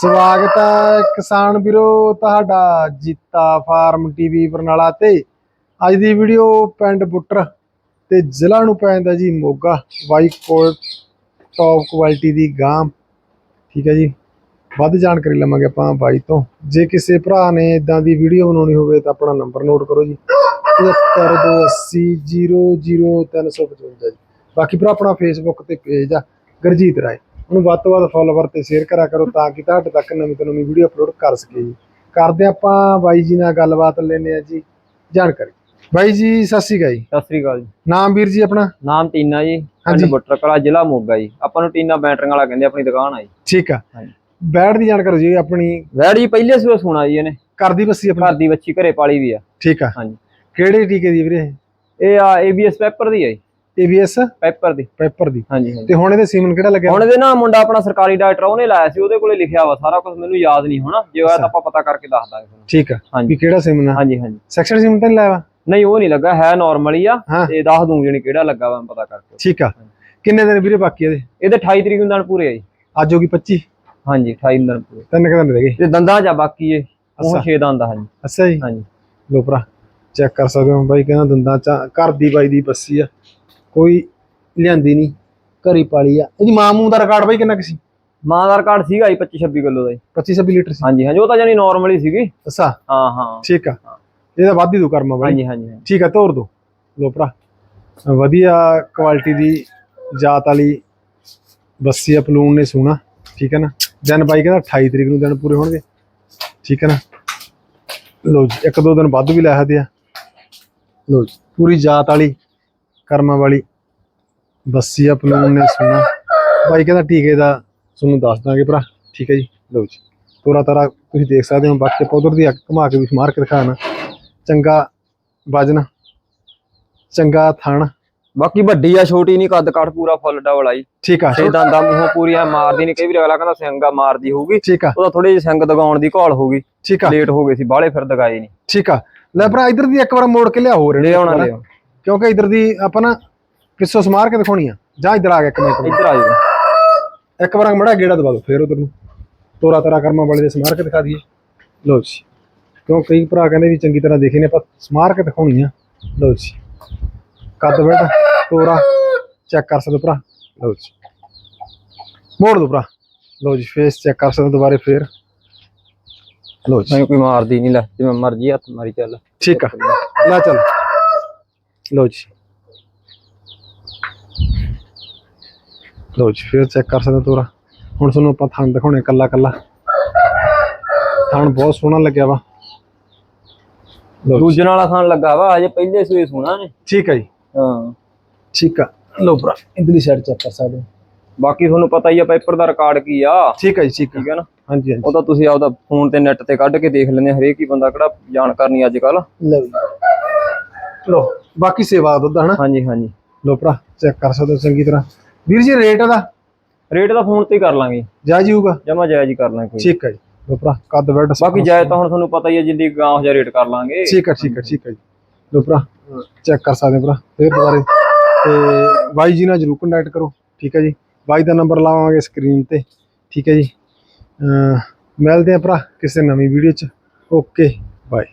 ਸਵਾਗਤ ਹੈ ਕਿਸਾਨ ਵੀਰੋ, ਤੁਹਾਡਾ ਜੀਤਾ ਫਾਰਮ ਟੀਵੀ ਬਰਨਾਲਾ ਤੇ। ਅੱਜ ਦੀ ਵੀਡੀਓ ਪਿੰਡ ਬੁੱਟਰ ਤੇ ਜ਼ਿਲ੍ਹਾ ਨੂੰ ਪੈਂਦਾ ਜੀ ਮੋਗਾ। ਬਾਈ ਕੋਟ ਟੌਪ ਕੁਆਲਿਟੀ ਦੀ ਗਾਂ। ਠੀਕ ਹੈ ਜੀ। ਵੱਧ ਜਾਣਕਾਰੀ ਲਵਾਂਗੇ ਆਪਾਂ ਬਾਈ ਤੋਂ। ਜੇ ਕਿਸੇ ਭਰਾ ਨੇ ਇਦਾਂ ਦੀ ਵੀਡੀਓ ਬਣਾਉਣੀ ਹੋਵੇ ਤਾਂ ਆਪਣਾ ਨੰਬਰ ਨੋਟ ਕਰੋ ਜੀ। 7528000355 ਜੀ। ਬਾਕੀ ਭਰਾ ਆਪਣਾ ਫੇਸਬੁੱਕ ਤੇ ਪੇਜ ਆ। ਗੁਰਜੀਤ ਰਾਏ। ਉਹਨੂੰ ਵੱਧ ਤੋਂ ਵੱਧ ਫੋਲੋਵਰ ਤੇ ਸ਼ੇਅਰ ਕਰਿਆ ਕਰੋ ਤਾਂ ਕਿ ਤੁਹਾਡੇ ਤੱਕ ਨਵੀਂ ਤੋਂ ਨਵੀਂ ਵੀਡੀਓ ਅਪਲੋਡ ਕਰ ਸਕੀਏ ਜੀ। ਕਰਦੇ ਆਪਾਂ ਬਾਈ ਜੀ ਨਾਲ ਗੱਲਬਾਤ ਲੈਨੇ ਆ ਜੀ ਜਾਣਕਾਰੀ। ਬਾਈ ਜੀ ਸਤਿ ਸ਼੍ਰੀ ਅਕਾਲ ਜੀ। ਸਤਿ ਸ੍ਰੀ ਅਕਾਲ ਜੀ। ਨਾਮ ਵੀਰ ਜੀ ਆਪਣਾ? ਨਾਮ ਟੀਨਾ ਜੀ ਹਾਂਜੀ। ਬੁੱਟਰ ਕਲਾ ਜ਼ਿਲ੍ਹਾ ਮੋਗਾ ਜੀ। ਆਪਾਂ ਨੂੰ ਟੀਨਾ ਬੈਟਰੀਆਂ ਵਾਲਾ ਕਹਿੰਦੇ ਆਪਣੀ ਦੁਕਾਨ ਆ ਜੀ। ਠੀਕ ਆ। ਬੈਡ ਦੀ ਜਾਣਕਾਰੀ ਜੀ ਆਪਣੀ ਵੈੜ ਜੀ ਪਹਿਲੇ ਸਵੇਰ ਸੁਣਾ ਜੀ ਇਹਨੇ। ਕਰਦੀ ਬੱਸੀ ਆਪਣੀ। ਦੀ ਬੱਚੀ ਘਰੇ ਪਾਲੀ ਵੀ ਆ। ਠੀਕ ਆ। ਹਾਂਜੀ। ਕਿਹੜੇ ਟੀਕੇ ਦੀ ਵੀਰੇ ਇਹ? ਆ ABS ਪੇਪਰ ਦੀ ਆ ਜੀ। ਏਬੀਐਸ ਪੇਪਰ ਦੀ। ਪੇਪਰ ਦੀ। ਹਾਂਜੀ ਹਾਂਜੀ। ਤੇ ਹੁਣ ਇਹਦੇ ਸੀਮਨ ਕਿਹੜਾ ਲੱਗਿਆ? ਹੁਣ ਇਹਦੇ ਨਾ ਮੁੰਡਾ ਆਪਣਾ ਸਰਕਾਰੀ ਡਾਕਟਰ ਉਹਨੇ ਲਾਇਆ ਸੀ ਉਹਦੇ ਕੋਲੇ ਲਿਖਿਆ ਵਾ ਸਾਰਾ ਕੁਝ ਮੈਨੂੰ ਯਾਦ ਨਹੀਂ ਹੋਣਾ। ਜੇ ਹੋਇਆ ਤਾਂ ਆਪਾਂ ਪਤਾ ਕਰਕੇ ਦੱਸ ਦਾਂਗੇ ਤੁਹਾਨੂੰ। ਠੀਕ ਆ। ਵੀ ਕਿਹੜਾ ਸੀਮਨ ਆ? ਹਾਂਜੀ ਹਾਂਜੀ। ਸੈਕਸ਼ਨ ਸੀਮਨ ਤਾਂ ਨੀ ਲਾਇਆ ਵਾ? ਨਹੀਂ ਉਹ ਨਹੀਂ ਲੱਗਾ ਹੈ ਨਾਰਮਲ ਹੀ ਆ। ਤੇ ਦੱਸ ਦੂੰਗੀ ਜਣੀ ਕਿਹੜਾ ਲੱਗਾ ਵਾ ਪਤਾ ਕਰਕੇ। ਠੀਕ ਆ। ਕਿੰਨੇ ਦਿਨ ਵੀਰੇ ਬਾਕੀ ਇਹਦੇ? ਇਹਦੇ 28 ਤਰੀਕ ਨੂੰ ਦਿਨ ਪੂਰੇ ਆ ਜੀ। ਅੱਜ ਹੋ ਗਈ 25 ਹਾਂਜੀ 28 ਦਿਨ ਪੂਰੇ। ਤਿੰਨ ਕੁ ਦਿਨ ਰਹਿ ਗਏ। ਤੇ ਦੰਦਾਂ ਆ ਬਾਕੀ ਇਹ ਉਹ ਅੱਛਾ। 6 ਦੰਦ ਹਾਂਜੀ। ਅੱਛਾ ਜੀ। ਹਾਂਜੀ। ਲੋ ਭਰਾ ਚੈੱਕ ਕਰ ਸਕਦੇ ਹੋ ਬਾਈ ਕਹਿੰਦਾ ਦੰਦਾਂ ਚ ਘਰ ਦੀ ਬਾਈ ਦੀ ਬੱਸੀ ਆ। ਕੋਈ ਲਿਆਂਦੀ ਨਹੀਂ ਘਰੀ ਪਾਲੀ ਆ। ਇਹਦੀ ਮਾਂ ਮੂੰਹ ਦਾ ਰਿਕਾਰਡ ਬਾਈ ਕਿੰਨਾ ਕੁ ਸੀ? ਮਾਂ ਦਾ ਕਾਰਡ ਸੀਗਾ ਜੀ 25 26 ਕਿਲੋ ਦਾ ਜੀ। 25 26 ਲੀਟਰ ਸੀ। ਹਾਂਜੀ ਹਾਂਜੀ ਉਹ ਤਾਂ ਜਾਨੀ ਨਾਰਮਲ ਹੀ ਸੀਗੀ। ਅੱਛਾ। ਹਾਂ ਹਾਂ। ਠੀਕ ਆ। ਇਹਦਾ ਵਾਧੀ ਦੋ ਕਰਮਾ ਬਾਈ। ਹਾਂਜੀ ਹਾਂਜੀ। ਠੀਕ ਆ ਤੋਰ ਦੋ। ਲੋ ਭਰਾ। ਵਧੀਆ ਕੁਆਲਿਟੀ ਦੀ ਜਾਤ ਵਾਲੀ ਬੱਸੀ ਆ ਪਲੂਨ ਨੇ ਸੋਣਾ। ਠੀਕ ਹੈ ਨਾ? ਦਿਨ ਬਾਈ ਕਹਿੰਦਾ 28 ਤਰੀਕ ਨੂੰ ਦਿਨ ਪੂਰੇ ਹੋਣਗੇ। ਠੀਕ ਹੈ ਨਾ? ਲੋ ਜੀ ਇੱਕ ਦੋ ਦਿਨ ਵੱਧ ਵੀ ਲੈ ਸਕਦੇ ਆ। ਲੋ ਜੀ ਪੂਰੀ ਜਾਤ ਵਾਲੀ ਕਰਮਾਂ ਵਾਲੀ ਬੱਸੀ ਆ ਪਲੂਨ ਨੇ ਸੋਣਾ। ਬਾਈ ਕਹਿੰਦਾ ਟੀਕੇ ਦਾ ਤੁਹਾਨੂੰ ਦੱਸ ਦਾਂਗੇ ਭਰਾ। ਠੀਕ ਹੈ ਜੀ ਲੋ ਜੀ। ਤੋਰਾ ਤਾਰਾ ਤੁਸੀਂ ਦੇਖ ਸਕਦੇ ਹੋ ਬਾਕੀ ਪੌਦਰ ਦੀ ਅੱਖ ਘੁਮਾ ਕੇ ਵੀ ਮਾਰ ਕੇ ਦਿਖਾਣਾ। ਚੰਗਾ ਵਜਨ ਚੰਗਾ ਥਣ। ਬਾਕੀ ਵੱਡੀ ਆ ਛੋਟੀ ਨਹੀਂ ਕੱਦ ਕੱਟ ਪੂਰਾ ਫੁੱਲ ਡਬਲ ਆਈ ਠੀਕ ਆ। ਛੇ ਦੰਦਾਂ ਮੂੰਹੋਂ ਪੂਰੀ ਆ ਮਾਰਦੀ ਨਹੀਂ ਕਈ ਵਾਰ ਅਗਲਾ ਕਹਿੰਦਾ ਸਿੰਗਾ ਮਾਰਦੀ ਹੋਊਗੀ। ਠੀਕ ਆ। ਉਹਦਾ ਥੋੜੀ ਜਿਹੀ ਸਿੰਗ ਦਗਾਉਣ ਦੀ ਘੋਲ ਹੋਊਗੀ ਠੀਕ ਆ। ਲੇਟ ਹੋ ਗਈ ਸੀ ਬਾਹਲੇ ਫਿਰ ਦਗਾਈ ਨਹੀਂ। ਠੀਕ ਆ। ਲੈ ਭਰਾ ਇਧਰ ਦੀ ਇੱਕ ਵਾਰ ਮੋੜ ਕੇ ਲਿਆ ਹੋਰ ਲੈ ਆਉਣਾ ਲੈ ਆਉਣਾ। ਕਿਉਂਕਿ ਇਧਰ ਦੀ ਆਪਾਂ ਨਾ ਪਿੱਛੋਂ ਸਮਾਰ ਕੇ ਦਿਖਾਉਣੀ ਆ। ਜਾਂ ਇਧਰ ਆ ਗਿਆ ਇੱਕ ਮਿੰਟ ਇੱਧਰ ਆ ਜਾਓ। ਇੱਕ ਵਾਰ ਮੜਾ ਗੇੜਾ ਦਵਾ ਦੋ ਫੇਰ ਉਧਰ ਨੂੰ। ਤੋਰਾ ਤਰਾ ਕਰਮਾ ਵਾਲੇ ਦੇ ਸਮਾਰ ਕੇ ਦਿਖਾ ਦਈਏ। ਲਓ ਜੀ। ਕਿਉਂ ਕਈ ਭਰਾ ਕਹਿੰਦੇ ਵੀ ਚੰਗੀ ਤਰ੍ਹਾਂ ਦੇਖੇ ਨੇ ਆਪਾਂ ਸਮਾਰ ਕੇ ਦਿਖਾਉਣੀ ਆ। ਲਓ ਜੀ। ਕੱਦ ਬੈਠ ਤੋਰਾ। ਚੈੱਕ ਕਰ ਸਕਦੇ ਭਰਾ? ਲਓ ਜੀ। ਮੋੜ ਦੋ ਭਰਾ। ਲਓ ਜੀ ਫੇਸ ਚੈੱਕ ਕਰ ਸਕਦੇ ਦੁਬਾਰੇ ਫੇਰ। ਲਓ ਜੀ। ਮੈਨੂੰ ਕੋਈ ਮਾਰਦੀ ਨਹੀਂ ਲੈ ਜਿਵੇਂ ਮਰਜ਼ੀ ਹੱਥ ਮਾਰੀ ਚੱਲ। ਠੀਕ ਆ। ਲੈ ਚੱਲ। ਲਓ ਜੀ ਲਓ ਜੀ ਫਿਰ ਚੈੱਕ ਕਰ ਸਕਦੇ ਹੋ ਤੋਰਾ ਹੁਣ ਤੁਹਾਨੂੰ ਆਪਾਂ ਥਣ ਦਿਖਾਉਣੇ ਕੱਲਾ ਕੱਲਾ। ਥਣ ਬਹੁਤ ਸੋਹਣਾ ਲੱਗਿਆ ਵਾ। ਲਓ ਜੀ, ਦੂਜੇ ਨਾਲ ਖਾਣ ਲੱਗਾ ਵਾ ਅਜੇ ਪਹਿਲੇ ਸੂਏ ਸੁਣਾ ਨੇ। ਠੀਕ ਆ ਜੀ। ਹਾਂ। ਠੀਕ ਆ। ਲਓ ਭਰਾ ਇਧਰਲੀ ਸਾਈਡ ਚੈੱਕ ਕਰ ਸਕਦੇ ਹੋ। ਬਾਕੀ ਤੁਹਾਨੂੰ ਪਤਾ ਹੀ ਆ ਪੇਪਰ ਦਾ ਰਿਕਾਰਡ ਕੀ ਆ। ਠੀਕ ਆ ਜੀ ਠੀਕ ਹੈ ਨਾ? ਹਾਂਜੀ ਹਾਂਜੀ। ਉਹ ਤਾਂ ਤੁਸੀਂ ਆਪਦਾ ਫੋਨ ਤੇ ਨੈਟ ਤੇ ਕੱਢ ਕੇ ਦੇਖ ਲੈਂਦੇ ਹਰੇਕ ਹੀ ਬੰਦਾ ਕਿਹੜਾ ਜਾਣਕਾਰ ਨਹੀਂ ਅੱਜ ਕੱਲ ਲਓ ਲਓ ਬਾਕੀ ਸੇਵਾ ਦਾ ਦੁੱਧ ਹਨਾ? ਹਾਂਜੀ ਹਾਂਜੀ। ਲਓ ਭਰਾ ਚੈੱਕ ਕਰ ਸਕਦੇ ਹੋ ਚੰਗੀ ਤਰ੍ਹਾਂ। ਵੀਰ ਜੀ ਰੇਟ ਦਾ? ਰੇਟ ਤਾਂ ਫੋਨ ਤੇ ਹੀ ਕਰ ਲਾਂਗੇ। ਜਾ ਜੀਊਗਾ ਜਮਾ ਜਾਇਜ਼ ਹੀ ਕਰ ਲਾਂਗੇ। ਕੋਈ। ਠੀਕ ਆ ਜੀ। ਲਓ ਭਰਾ ਕੱਦ ਬੈਠ ਬਾਕੀ ਜਾਇਜ਼ ਤਾਂ ਹੁਣ ਤੁਹਾਨੂੰ ਪਤਾ ਹੀ ਹੈ ਜਿੰਦੀ ਗਾਂ ਹੋ ਜਾ ਰੇਟ ਕਰ ਲਾਂਗੇ। ਠੀਕ ਹੈ ਠੀਕ ਹੈ ਠੀਕ ਹੈ ਜੀ। ਲੋ ਭਰਾ ਚੈੱਕ ਕਰ ਸਕਦੇ ਹੋ ਭਰਾ ਫਿਰ ਦੁਬਾਰੇ। ਤੇ ਬਾਈ ਜੀ ਨਾਲ ਜਰੂਰ ਕੰਟੈਕਟ ਕਰੋ ਠੀਕ ਹੈ ਜੀ। ਬਾਈ ਦਾ ਨੰਬਰ ਲਾਵਾਂਗੇ ਸਕਰੀਨ ਤੇ ਠੀਕ ਹੈ ਜੀ। ਮਿਲਦੇ ਆ ਭਰਾ ਕਿਸੇ ਨਵੀਂ ਵੀਡੀਓ ਚ। Okay bye